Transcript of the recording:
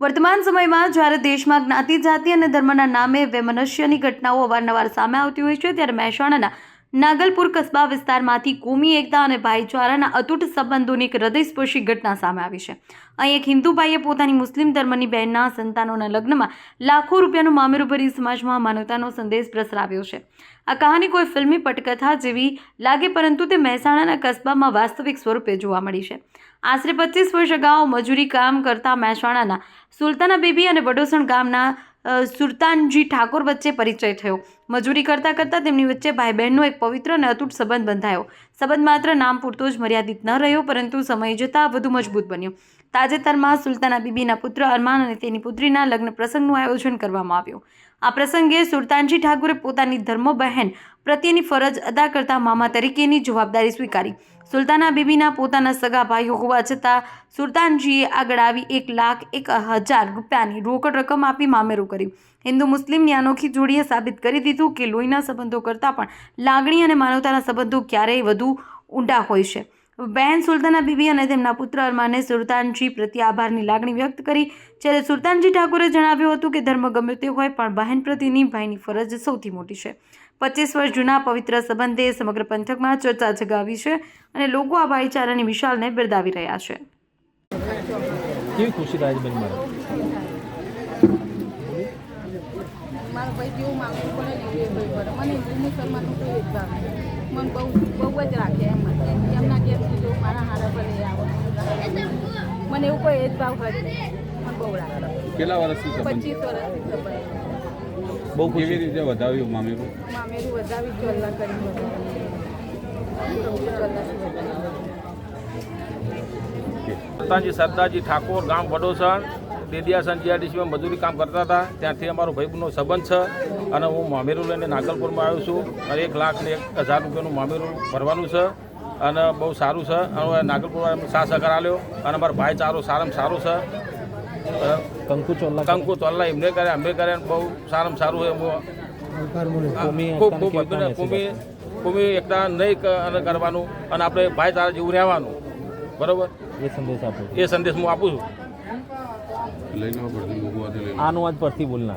વર્તમાન સમયમાં જ્યારે દેશમાં જ્ઞાતિ, જાતિ અને ધર્મના નામે વેમનસ્યની ઘટનાઓ અવારનવાર સામે આવતી હોય છે, ત્યારે મહેસાણાના નાગલપુર કસ્બા વિસ્તારમાંથી કોમી એકતા અને ભાઈચારાના અતૂટ સંબંધોની એક હૃદયસ્પર્શી ઘટના સામે આવી છે. અહીં એક હિન્દુ ભાઈએ પોતાની મુસ્લિમ ધર્મની બહેનના સંતાનોના લગ્નમાં લાખો રૂપિયાનું મામેરું ભરી સમાજમાં માનવતાનો સંદેશ પ્રસરાવ્યો છે. આ કહાની કોઈ ફિલ્મી પટકથા જેવી લાગે, પરંતુ તે મહેસાણાના કસ્બામાં વાસ્તવિક સ્વરૂપે જોવા મળી છે. આશરે પચીસ વર્ષ અગાઉ મજૂરી કામ કરતા મહેસાણાના સુલતાના બેબી અને વડોસણ ગામના સુલતાનજી ઠાકોર વચ્ચે પરિચય થયો. મજૂરી કરતાં કરતાં તેમની વચ્ચે ભાઈ બહેનનો એક પવિત્ર અને અતૂટ સંબંધ બંધાયો. સંબંધ માત્ર નામ પૂરતો જ મર્યાદિત ન રહ્યો, પરંતુ સમય જતાં વધુ મજબૂત બન્યો. તાજેતરમાં સુલતાના બીબીના પુત્ર અરમાન અને તેની પુત્રીના લગ્ન પ્રસંગનું આયોજન કરવામાં આવ્યું. આ પ્રસંગે સુલતાનજી ઠાકુરે પોતાની ધર્મ બહેન પ્રત્યેની ફરજ અદા કરતા મામા તરીકેની જવાબદારી સ્વીકારી. સુલતાના બીબીના પોતાના સગા ભાઈઓ હોવા છતાં સુલતાનજીએ આગળ આવી એક લાખ એક હજાર રૂપિયાની રોકડ રકમ આપી મામેરું કર્યું. હિન્દુ મુસ્લિમની અનોખી જોડીએ સાબિત કરી દીધું કે લોહીના સંબંધો કરતાં પણ લાગણી અને માનવતાના સંબંધો ક્યારેય વધુ ઊંડા હોય છે. બહેન સુલતાના બીબી અને તેમના પુત્ર અરમાને સુલતાનજી પ્રત્યે આભારની લાગણી વ્યક્ત કરી. જ્યારે સુલતાનજી ઠાકોરે જણાવ્યું હતું કે ધર્મ ગમે તે હોય, પણ બહેન પ્રત્યેની ભાઈની ફરજ સૌથી મોટી છે. પચીસ વર્ષ જૂના પવિત્ર સંબંધે સમગ્ર પંથકમાં ચર્ચા જગાવી છે અને લોકો આ ભાઈચારાની વિશાલને બિરદાવી રહ્યા છે. કેવી ખુશી મારે ભાઈ જેવું માગવું પડે ને એવું એ ભાઈ પડે મને હિન્દુ મુસલમાનનું કોઈ નહીં મને બહુ બહુ જ રાખે એમ એમના ઘેર જો મારા હારા પર આવે આવો. મને એવું કોઈ એ હોય જ નહીં. મને બહુ રાખે. કેટલા વર્ષથી પચીસ વર્ષથી સંબંધ. બહુ કેવી રીતે વધાવ્યું મામેરું? મામેરું વધાવી ચોલ્લા કરી વધાવી સરદારજી ઠાકોર ગામ વડોસણ દેદિયાસન જીઆરડીસીમાં મજૂરી કામ કરતા હતા. ત્યાંથી અમારો ભાઈબંધનો સંબંધ છે અને હું મામેરું લઈને નાગલપુરમાં આવ્યો છું અને એક લાખ ને એક હજાર રૂપિયાનું મામેરું ભરવાનું છે અને બહુ સારું છે. અને નાગલપુરમાં સાથ સહકાર આવ્યો અને અમારો ભાઈચારો સારામાં સારું છે. કંકુ ચોલ્લા કંકુ ચોલ્લા એમને કરે અમે કરે બહુ સારામાં સારું છે. હું ખૂબ ખૂબ કુમી કુમી એકતા નહીં કરવાનું અને આપણે ભાઈચારા જેવું રહેવાનું. બરોબર? એ સંદેશ આપું. એ સંદેશ હું આપું છું. લઈને પડતી આજ પરથી બોલના